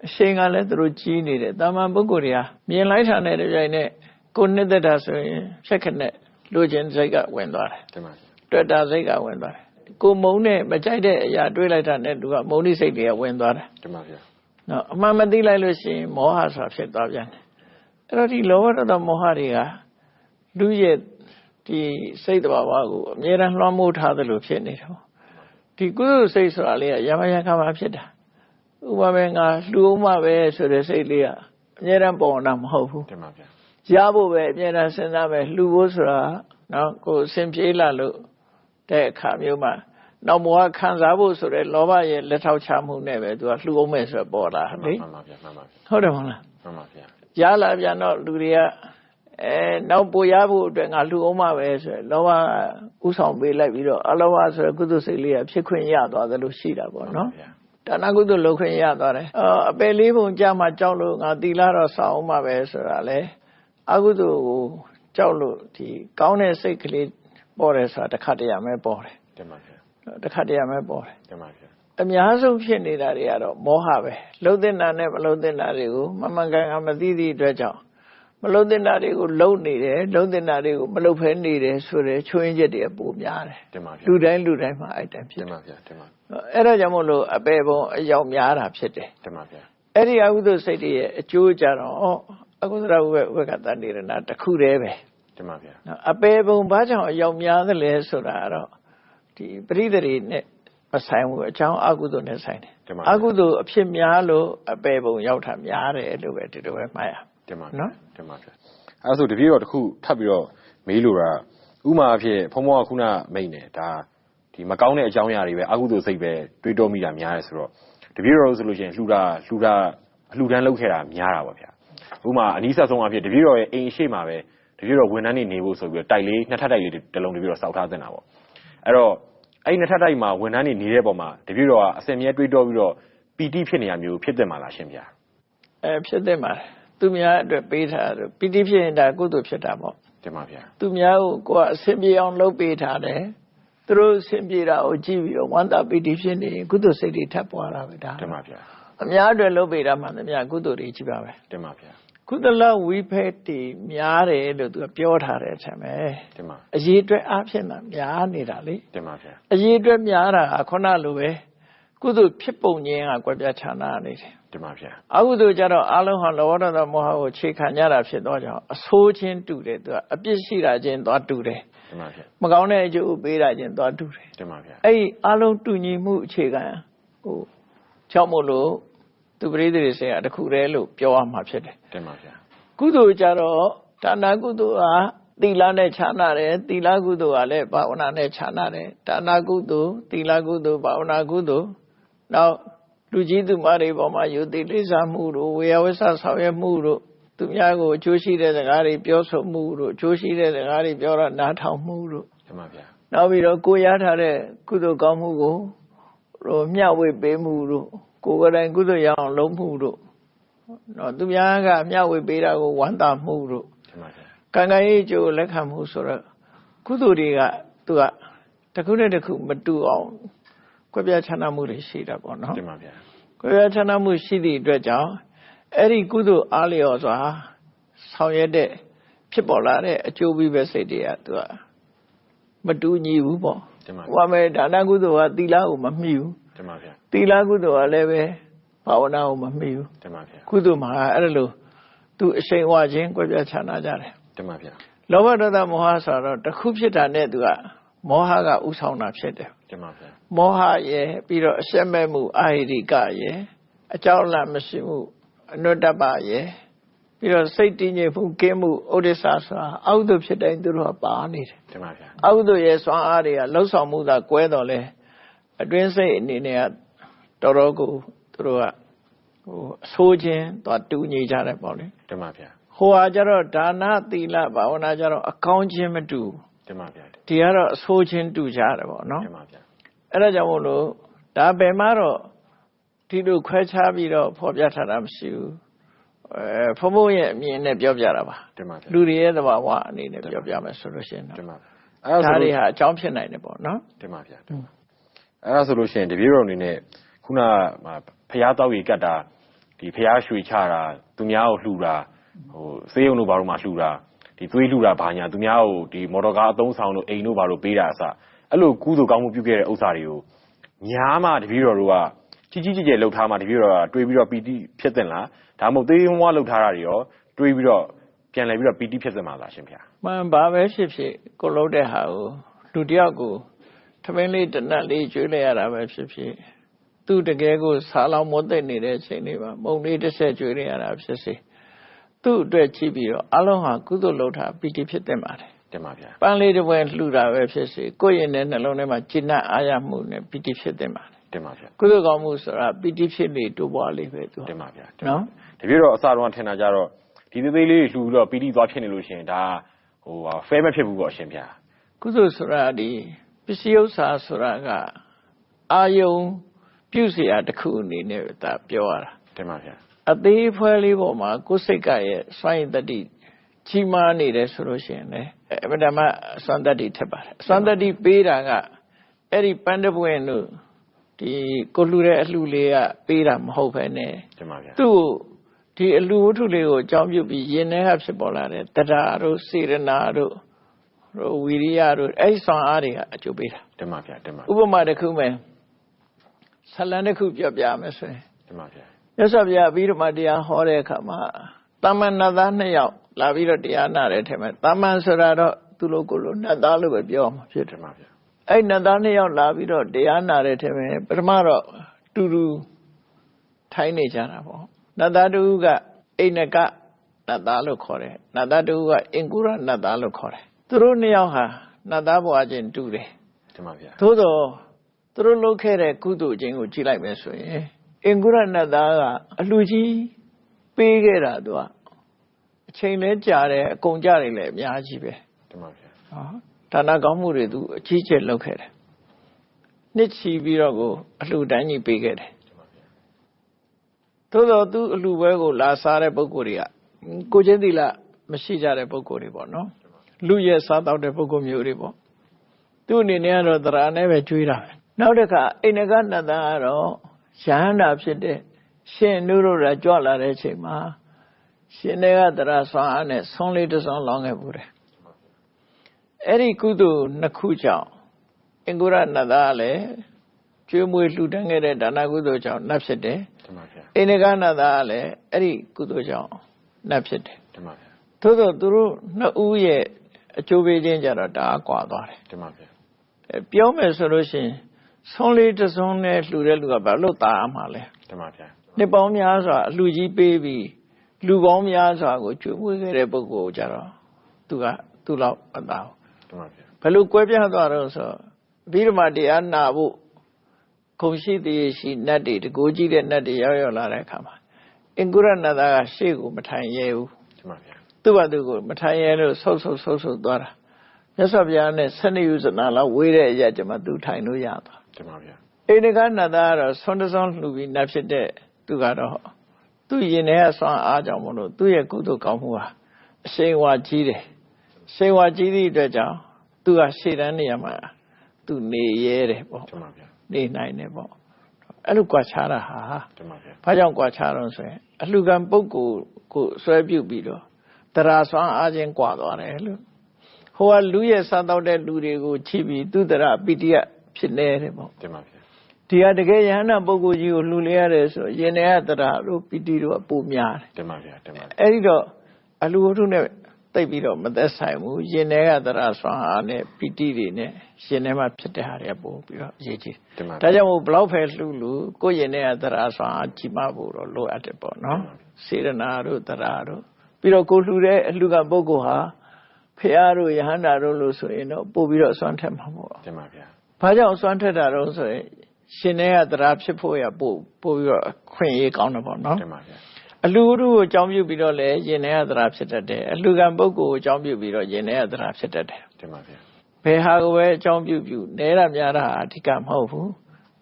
အချိန်ကလည်းသူတို့ကြီးနေတယ်တာမန်ပုဂ္ဂိုလ်တွေကမြင်လိုက်တာနဲ့တပြိုင်နက်ကိုနှစ်သက်တာဆိုရင်ဖြက်ခနဲ့လိုချင်စိတ်ကဝင်သွားတယ်တင်ပါဗျာတွေ့တာစိတ်ကဝင်သွားတယ်ကိုမုံနဲ့မကြိုက်တဲ့အရာတွေးလိုက်တာနဲ့သူကမုံနိစိတ်တွေကဝင်သွားတယ်တင်ပါဗျာနော်အမှန်မသိလိုက်လို့ရှိရင်မောဟဆိုတာဖြစ်သွားပြန်တယ်အဲ့တော့ဒီလောဘဒေါသမောဟတွေကလူရဲ့ ဒီစိတ်တဘာဝကိုအမြဲတမ်းလွှမ်းမိုးထားသလိုဖြစ်နေတယ်ပေါ့ဒီကုသိုလ်စိတ်ဆိုတာလေးကယမယခမှာဖြစ်တာဥပမာငါလှူအောင်မပဲဆိုတဲ့စိတ်လေးကအမြဲတမ်းပေါ်တာမဟုတ်ဘူးတင်ပါဗျာရဖို့ပဲအမြဲတမ်းစဉ်းစားမယ်လှူဖို့ဆိုတာနော်ကိုယ်အစဉ်ပြေးလာလို့တဲ့အခါမျိုးမှာနောက်ဘဝခံစားဖို့ဆိုတဲ့လောဘရဲ့လက်ထောက်ချမှုနဲ့ပဲသူကလှူအောင်မယ်ဆိုပေါ်လာမှန်လေပါဗျာမှန်ပါဗျာဟုတ်တယ်မဟုတ်လားမှန်ပါဗျာရလာပြန်တော့လူတွေက အဲနောက်ပိုရဖို့အတွက်ငါလှူအောင်မပဲဆိုရယ်လောဘဥဆောင်ပေးလိုက်ပြီးတော့အလောဘဆိုရယ်ကုသစိတ်လေးကဖြစ်ခွင့်ရသွားသလိုရှိတာပေါ့နော်ဗျာဒါနကုသလုပ်ခွင့်ရသွားတယ်အော်အပယ်လေးပုံကြမှာကြောက်လို့ငါတီလာတော့စောင်းအောင်မပဲဆိုတာလေအကုသိုလ်ကိုကြောက်လို့ဒီကောင်းတဲ့စိတ်ကလေးပေါ်တယ်ဆိုတာတစ်ခါတည်းရမယ်ပေါ်တယ်တင်ပါဗျာနော်တစ်ခါတည်းရမယ်ပေါ်တယ်တင်ပါဗျာအများဆုံးဖြစ်နေတာတွေကတော့မောဟပဲလှုပ်တဲ့နာနဲ့မလှုပ်တဲ့နာတွေကိုမမှန်ကန်ကန်မသိသည့်အတွက်ကြောင့် မလှုပ်တဲ့နာတွေကိုလှုပ်နေတယ်လှုပ်တဲ့နာတွေကိုမလှုပ်ဖဲနေတယ်ဆိုတဲ့ချွင်းချက်တွေပိုများတယ်တင်ပါဗျာလူတိုင်းလူတိုင်းမှာအဲ့တိုင်းဖြစ်တင်တယ်ပါဗျာတင်ပါအဲ့ဒါကြောင့်မို့လို့အပေပုံအယောက်များတာဖြစ်တယ်တင်ပါဗျာအဲ့ဒီအကုသိုလ်စိတ်တွေရဲ့အကျိုးကြတော့အကုသလဝိဝေကတဏိရဏတစ်ခုတည်းပဲတင်ပါဗျာနော်အပေပုံဘာကြောင့်အယောက်များသလဲဆိုတာကတော့ဒီပရိသေတွေနဲ့မဆိုင်ဘူးအကြောင်းအကုသိုလ်နဲ့ဆိုင်တယ်တင်ပါအကုသိုလ်အဖြစ်များလို့အပေပုံရောက်တာများတယ်လို့ပဲဒီလိုပဲမှတ်ရ တင်ပါနော်တင်ပါဗျာအဲဒါဆိုတပည့်တော်တစ်ခုထပ်ပြီးတော့မေးလို့တာဥမာအဖြစ်ဖုံဖုံကခုနမိန်တယ်ဒါဒီမကောင်းတဲ့အကြောင်းအရာတွေပဲအကုသိုလ်စိတ်ပဲတွေးတောမိတာများတယ်ဆိုတော့တပည့်တော်ဆိုလို့ရှိရင်လှူတာလှူတာအလှူဒန်းလုပ်ခဲ့တာများတာပါဗျာဥမာအနည်းဆက်ဆုံးအဖြစ်တပည့်တော်ရဲ့အိမ်ရှိမှာပဲတပည့်တော်ဝန်ထမ်းနေနေဖို့ဆိုပြီးတော့တိုက်လေးနှစ်ထပ်တိုက်လေးတစ်လုံးတပည့်တော်စောက်ထားတင်တာပေါ့အဲ့တော့အဲ့ဒီနှစ်ထပ်တိုက်မှာဝန်ထမ်းနေနေတဲ့ပုံမှာတပည့်တော်ကအစင်မြဲတွေးတောပြီးတော့ပီတိဖြစ်နေရမျိုးဖြစ်တင်ပါလားရှင်ဗျာအဲဖြစ်တဲ့မှာ သူများအတွက်ပေးထားတယ်ပီတိဖြစ်ရင်ဒါကုသိုလ်ဖြစ်တာပေါ့တင်ပါဗျာသူများကိုကိုယ်ကအဆင်ပြေအောင်လုပ်ပေးထားတယ်သူတို့အဆင်ပြေတာကိုကြည့်ပြီးတော့ဝမ်းသာပီတိဖြစ်နေရင်ကုသိုလ်စိတ်တွေထပ်ပွားတာပဲဒါတင်ပါဗျာအများအတွက်လုပ်ပေးတာမှန်သမျှကုသိုလ်တွေကြီးပါပဲတင်ပါဗျာကုသလဝိဖက်တီများတယ်လို့သူကပြောထားတဲ့အထက်ပဲတင်ပါအရေးအတွက်အားဖြင့်သာများနေတာလေတင်ပါဗျာအရေးအတွက်များတာကခုနလိုပဲကုသိုလ်ဖြစ်ပုံချင်းကကွက်ပြားခြားနာနေတယ် တင်ပါဗျာအကုသိုလ်ကြတော့အလုံးဟာလောဘဒေါသမောဟကိုခြေခံကြတာဖြစ်တော့ကြောင့်အဆိုးချင်းတူတယ်သူကအပြစ်ရှိတာချင်းသွားတူတယ်တင်ပါဗျာမကောင်းတဲ့အကျိုးပေးတာချင်းသွားတူတယ်တင်ပါဗျာအဲ့ဒီအလုံးတူညီမှုအခြေခံဟိုကြောင့်မို့လို့သူပရိသေတွေစေကတခုတည်းလို့ပြောရမှာဖြစ်တယ်တင်ပါဗျာကုသိုလ်ကြတော့ဒါနကုသိုလ်ဟာသီလနဲ့ခြားနာတယ်သီလကုသိုလ်ကလည်းဘာဝနာနဲ့ခြားနာတယ်ဒါနကုသိုလ်သီလကုသိုလ်ဘာဝနာကုသိုလ်နောက် လူကြီးသူမတွေပေါ်မှာယုတိလိစာမှုတို့ဝေယဝဆဆောင်ရွက်မှုတို့သူများကိုအကျိုးရှိတဲ့စကားတွေပြောဆိုမှုတို့အကျိုးရှိတဲ့စကားတွေပြောတော့နားထောင်မှုတို့တင်ပါဗျာနောက်ပြီးတော့ကိုရထားတဲ့ကုသိုလ်ကောင်းမှုကိုဟိုမျှဝေပေးမှုတို့ကိုယ်ကတိုင်ကုသိုလ်ရအောင်လုပ်မှုတို့နော်သူများကမျှဝေပေးတာကိုဝမ်းသာမှုတို့တင်ပါဗျာကံကံရေးအကျိုးလက်ခံမှုဆိုတော့ကုသိုလ်တွေကသူကတစ်ခုနဲ့တစ်ခုမတူအောင် ကွဲပြားခြားနားမှုတွေရှိတာပေါ့နော်တင်ပါဗျာကွဲပြားခြားနားမှုရှိသည့်အတွက်ကြောင့်အဲ့ဒီကုသိုလ်အားလျော်စွာဆောင်ရွက်တဲ့ဖြစ်ပေါ်လာတဲ့အကျိုးပြီးပဲစိတ်တွေကသူကမတူညီဘူးပေါ့တင်ပါဟိုကမဲ့ဒါနကုသိုလ်ကသီလကိုမမှီဘူးတင်ပါဗျာသီလကုသိုလ်ကလည်းပဲဘာဝနာကိုမမှီဘူးတင်ပါဗျာကုသိုလ်မှာအဲ့ဒါလို့သူအရှိန်ဝါခြင်းကွဲပြားခြားနားကြတယ်တင်ပါဗျာလောဘဒေါသမောဟဆိုတော့တစ်ခုဖြစ်တာနဲ့သူကမောဟကဥဆောင်တာဖြစ်တယ် တင်ပါဗျာမောဟရဲ့ပြီးတော့အရှက်မဲ့မှုအာဟိရိကရဲ့အကြောင်းလန့်မရှိမှုအနုတ္တပရဲ့ပြီးတော့စိတ်တည်ငြိမ်မှုကင်းမှုဥဒိစ္စဆိုတာအောက်သို့ဖြစ်တိုင်းသူတို့ကပါနေတယ်တင်ပါဗျာအောက်သို့ရဲ့စွမ်းအားတွေကလှုပ်ဆောင်မှုသာကွဲတော်လဲအတွင်းစိတ်အနေနဲ့ကတော်တော်ကိုသူတို့ကဟိုအဆိုးခြင်းသွားတူညီကြတယ်ပေါ့လေတင်ပါဗျာဟိုဟာကျတော့ဒါနသီလဘာဝနာကျတော့အကောင်းခြင်းမတူဘူးတင်ပါဗျာဒီကတော့အဆိုးချင်းတူကြတယ်ပေါ့နော်တင်ပါဗျာ အဲ့ဒါကြောင့်မို့လို့ဒါဘယ်မှာတော့ဒီလိုခွဲခြားပြီးတော့ဖော်ပြထားတာမရှိဘူးအဲဖုံဖုံရဲ့အမြင်နဲ့ပြောပြတာပါတင်ပါဗျာလူတွေရဲ့သဘာဝအနေနဲ့ပြောပြမယ်ဆိုလို့ရှိရင်တတော့င်ပါအဲ့ဒါဒါဆိုတွေလို့ဟာအကြောင်းဖြစ်နိုင်တယ်ပေါ့နော်တင်ပါဗျာတင်ပါအဲ့ဒါဆိုလို့ရှိရင်တပည့်တော်အနေနဲ့ခုနဖျားတောက်ရီကတ်တာဒီဖျားရွှေချတာသူများကိုလှူတာဟိုစေးရုံတို့ဘာလို့မှလှူတာဒီသွေးလှူတာဘာညာသူများကိုဒီမော်တော်ကားအသုံးဆောင်တို့အိမ်တို့ဘာလို့ပေးတာအစ အဲ့လိုကုသိုလ်ကောင်းမှုပြုခဲ့တဲ့ဥစ္စာတွေကိုညာမှတပည့်တော်တို့ကကြီးကြီးကျယ်ကျယ်လှုပ်ထားမှတပည့်တော်ကတွေးပြီးတော့ပီတိဖြစ်တဲ့လားဒါမှမဟုတ်သေးသေးမွားလှုပ်ထားတာတွေရောတွေးပြီးတော့ပြန်လဲပြီးတော့ပီတိဖြစ်တဲ့မှာလားရှင်ဗျာမှန်ပါပဲဖြစ်ဖြစ်ကိုလုံးတဲ့ဟာကိုလူတယောက်ကိုထမင်းလေးတနတ်လေးကျွေးလိုက်ရတာပဲဖြစ်ဖြစ်သူတကယ်ကိုစားလောင်မွတ်သိပ်နေတဲ့အချိန်လေးပါမုံလေးတစ်ဆက်ကျွေးလိုက်ရတာဖြစ်စေသူ့အတွက်ကြည့်ပြီးတော့အလုံးဟာကုသိုလ်လုပ်တာပီတိဖြစ်တဲ့ပါတယ် တင်ပါဗျာ ပန်းလေးတစ်ပွဲလှူတာပဲဖြစ်စေကိုယ့်ရင်ထဲနှလုံးထဲမှာจิตနှံ့အားရမှုနဲ့ပီတိဖြစ်တဲ့ပါတယ် တင်ပါဗျာ ကုသိုလ်ကောင်းမှုဆိုတာပီတိဖြစ်လေတိုးပွားလေးပဲသူက တင်ပါဗျာ နော် တပြည့်တော့အစတော့ထင်တာကြတော့ဒီသေးသေးလေးတွေလှူပြီးတော့ပီတိသွားဖြစ်နေလို့ရှိရင်ဒါဟိုဖဲမဖြစ်ဘူးပေါ့အရှင်ဗျာ ကုသိုလ်ဆိုတာဒီပစ္စည်းဥစ္စာဆိုတာကအာယုံပြုเสียတစ်ခုအနေနဲ့ဒါပြောရတာ တင်ပါဗျာ အသေးဖွဲလေးပေါ်မှာကိုယ်စိတ်ကရဲ့စွန့်ရင်တတိ ကြီးမားနေတယ်ဆိုလို့ရှိရင်လေအမတမအစွမ်းတတိထက်ပါတယ်အစွမ်းတတိပေးတာကအဲ့ဒီပန်းတပွင့်တို့ဒီကိုလှူတဲ့အလှူလေးကပေးတာမဟုတ်ပဲနဲ့တင်ပါဗျာသူ့ကိုဒီအလှူဝတ္ထုလေးကိုအကြောင်းပြုပြီးယင်ထဲကဖြစ်ပေါ်လာတဲ့တရားတို့စေရနာတို့ဟိုဝီရိယတို့အဲ့ဒီဆွမ်းအားတွေကအကျိုးပေးတာတင်ပါဗျာတင်ပါဥပမာတစ်ခုမယ်ဆလန်တစ်ခုပြောပြမယ်ဆိုရင်တင်ပါဗျာမြတ်စွာဘုရားပြီးတော့မှတရားဟောတဲ့အခါမှာတာမန်နတ်သားနှစ်ယောက် လာပြီးတော့တရားနာတယ်ထဲမှာတာမန်ဆိုတာတော့သူလိုကိုလိုနတ်သားလို့ပဲပြောမှာဖြစ်တယ်တင်ပါဗျာအအဲ့နတ်သားနှစ်ယောက်လာပြီးတော့တရားနာတဲ့ထဲမှာပထမတော့တူတူထိုင်းနေကြတာပေါ့နတ်သားတူကအိနကနတ်သားလို့ခေါ်တယ်နတ်သားတူကအင်ကုရနတ်သားလို့ခေါ်တယ်သူတို့နှစ်ယောက်ဟာနတ်သားဘဝချင်းတူတယ်တင်ပါဗျာသို့တော့သူတို့လုပ်ခဲ့တဲ့ကုသိုလ်ချင်းကိုကြည့်လိုက်မယ်ဆိုရင်အင်္ဂုရနတ်သားကအလှကြီးပေးခဲ့တာသူက အချိန်လဲကြာတယ်အကုန်ကြာတယ်လည်းအများကြီးပဲတင်ပါဗျာနော်ဒါနကောင်းမှုတွေသူအကြီးကျယ်လုပ်ခဲ့တယ်နှစ်ချီပြီးတော့ကိုအလှတိုင်းကြီးပေးခဲ့တယ်သို့တော့သူအလှပွဲကိုလာစားတဲ့ပုဂ္ဂိုလ်တွေကကိုချင်းသီလမရှိကြတဲ့ပုဂ္ဂိုလ်တွေပေါ့နော်လူရဲ့စားတော့တဲ့ပုဂ္ဂိုလ်မျိုးတွေပေါ့သူ့အနေနဲ့ကတော့သရာနဲ့ပဲကျွေးတာပဲနောက်တစ်ခါအိန္ဒကနတ်သားကတော့ရဟန္တာဖြစ်တဲ့ရှင်နုရောဓကြွလာတဲ့အချိန်မှာ ရှင်တွေကသရာဆွမ်းအားနဲ့ဆုံးလေးတစ်စုံလောင်းခဲ့ပူတယ်အဲ့ဒီကုသိုလ်နှစ်ခုကြောင့်အင်္ဂုရနတ်သားကလည်းကျွေးမွေးလှူဒန်းခဲ့တဲ့ဒါနကုသိုလ်ကြောင့်နတ်ဖြစ်တယ်တင်ပါဗျာအိန္ဒကနတ်သားကလည်းအဲ့ဒီကုသိုလ်ကြောင့်နတ်ဖြစ်တယ်တင်ပါဗျာသို့သောသူတို့နှစ်ဦးရဲ့အကျိုးပေးခြင်းကြတော့ဒါကွာသွားတယ်တင်ပါဗျာအဲပြောမယ်ဆိုလို့ရှိရင်ဆုံးလေးတစ်စုံနဲ့လှူတဲ့လူကဘာလို့ตาအမှာလဲတင်ပါဗျာနှစ်ပေါင်းများစွာအလှကြီးပေးပြီး လူပေါင်းများစွာကိုကျွေးမွေးခဲ့တဲ့ပုဂ္ဂိုလ်ကြတော့သူကသူ့လောက်အသာဘူးတင်ပါဗျာဘယ်လိုကွဲပြားသွားတော့ဆိုအဘိဓမ္မာတရားနာဖို့ခုံရှိသေးရှိနတ်တွေတကိုးကြီးတဲ့နတ်တွေရောက်ရောက်လာတဲ့အခါမှာအင်္ဂုရနတ်သားကရှေ့ကိုမထိုင်ရဲဘူးတင်ပါဗျာသူ့ဘာသူကိုမထိုင်ရဲလို့ဆုတ်ဆုတ်ဆုတ်ဆုတ်သွားတာမြတ်စွာဘုရားနဲ့ဆဏိယုဇနာလောက်ဝေးတဲ့အရာကျမှသူထိုင်လို့ရသွားတင်ပါဗျာအိန္ဒကနတ်သားကတော့ဆွမ်းတစွမ်းလှူပြီးနတ်ဖြစ်တဲ့သူကတော့ သူ့ရင်ထဲကဆွမ်းအားကြောင့်မလို့သူ့ရဲ့ကုသိုလ်ကောင်းမှုဟာအရှိန်ဝါကြီးတယ်ရှိန်ဝါကြီးသည့်အတွက်ကြောင့်သူကရှေ့တန်းနေရာမှာသူနေရဲတယ်ပေါ့တင်ပါဗျာနေနိုင်တယ်ပေါ့အဲ့လိုကြွားချတာဟာတင်ပါဗျာဘာကြောင့်ကြွားချတော့ဆိုရင်အလှကံပုဂ္ဂိုလ်ကိုဆွဲပြုတ်ပြီးတော့တရားဆွမ်းအားချင်းကြွားသွားတယ်လို့ဟိုကလူရဲ့စားတော့တဲ့လူတွေကိုချိပြီးသူတရပိတိယဖြစ်နေတယ်ပေါ့တင်ပါဗျာ ဒီဟာတကယ်ယဟန္တာပုဂ္ဂိုလ်ကြီးကိုလှူလဲရတယ်ဆိုရင်ရင်ထဲကတရာတို့ပီတိတို့ကပိုများတယ်တင်ပါဗျာတင်ပါအဲ့ဒီတော့အလှဝတ္ထုနဲ့တိတ်ပြီးတော့မသက်ဆိုင်ဘူးရင်ထဲကတရာဆွမ်းအားနဲ့ပီတိတွေနဲ့ရင်ထဲမှာဖြစ်တဲ့ဟာတွေကပို့ပြီးတော့အရေးကြီးတင်ပါဒါကြောင့်မို့ဘလောက်ဖယ်လှူလှူကိုယ့်ရင်ထဲကတရာဆွမ်းအားကြီးမဖို့တော့လိုအပ်တယ်ပေါ့နော်စေရနာတို့တရာတို့ပြီးတော့ကိုလှူတဲ့အလှကပုဂ္ဂိုလ်ဟာဖះတို့ယဟန္တာတို့လို့ဆိုရင်တော့ပို့ပြီးတော့ဆွမ်းထက်မှာပေါ့တင်ပါဗျာဘာကြောင့်စွမ်းထက်တာတော့ဆိုရင် ရှင်တွေကတရားဖြစ်ဖို့ရပို့ပို့ပြီးတော့အခွင့်အရေးကောင်းတယ်ပေါ့နော်တင်ပါဗျာအလူဥကိုအကြောင်းပြုပြီးတော့လည်းရင်တွေကတရားဖြစ်တတ်တယ်အလူကံပုဂ္ဂိုလ်ကိုအကြောင်းပြုပြီးတော့ရင်တွေကတရားဖြစ်တတ်တယ်တင်ပါဗျာဘယ်ဟာကိုပဲအကြောင်းပြုပြုနဲတာများတာအဓိကမဟုတ်ဘူး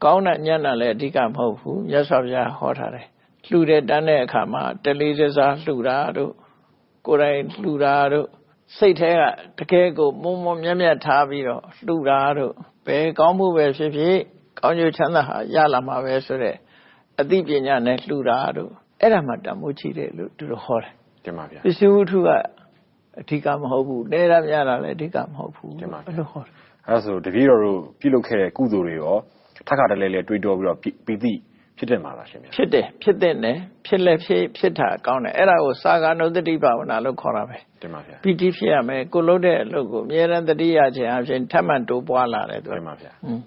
ကောင်းတာညံ့တာလည်းအဓိကမဟုတ်ဘူးမြတ်စွာဘုရားဟောထားတယ်လှူတဲ့တန်းတဲ့အခါမှာတလေးစစားလှူတာတို့ကိုယ်တိုင်လှူတာတို့စိတ်ထဲကတကယ်ကိုမုံမုံမြတ်မြတ်ထားပြီးတော့လှူတာတို့ဘယ်ကောင်းမှုပဲဖြစ်ဖြစ် ကောင်းကျိုးချမ်းသာဟာရလာမှာပဲဆိုတဲ့အသိပညာနဲ့လှူတာတို့အဲ့ဒါမှတမိုးချီတယ်လို့သူတို့ဟောတယ်တင်ပါဗျာပစ္စည်းဝတ္ထုကအဓိကမဟုတ်ဘူးနဲတာများတာလည်းအဓိကမဟုတ်ဘူးတင်ပါဗျာအဲ့လိုဟောတယ်အဲဒါဆိုတပည့်တော်တို့ပြုလုပ်ခဲ့တဲ့ကုသိုလ်တွေရောထပ်ခါတလဲလဲတွေးတောပြီးတော့ပီတိဖြစ်တယ်မှာလားရှင်ဗျာဖြစ်တယ်ဖြစ်တဲ့နဲ့ဖြစ်လဲဖြစ်ဖြစ်တာကောင်းတယ်အဲ့ဒါကိုစာဂနုတ္တိဘာဝနာလို့ခေါ်တာပဲတင်ပါဗျာပီတိဖြစ်ရမယ်ကိုလုံးတဲ့အလုပ်ကိုအမြဲတမ်းတတိယခြင်းအပြင်ထပ်မံတိုးပွားလာတယ်သူကတင်ပါဗျာဟွန်း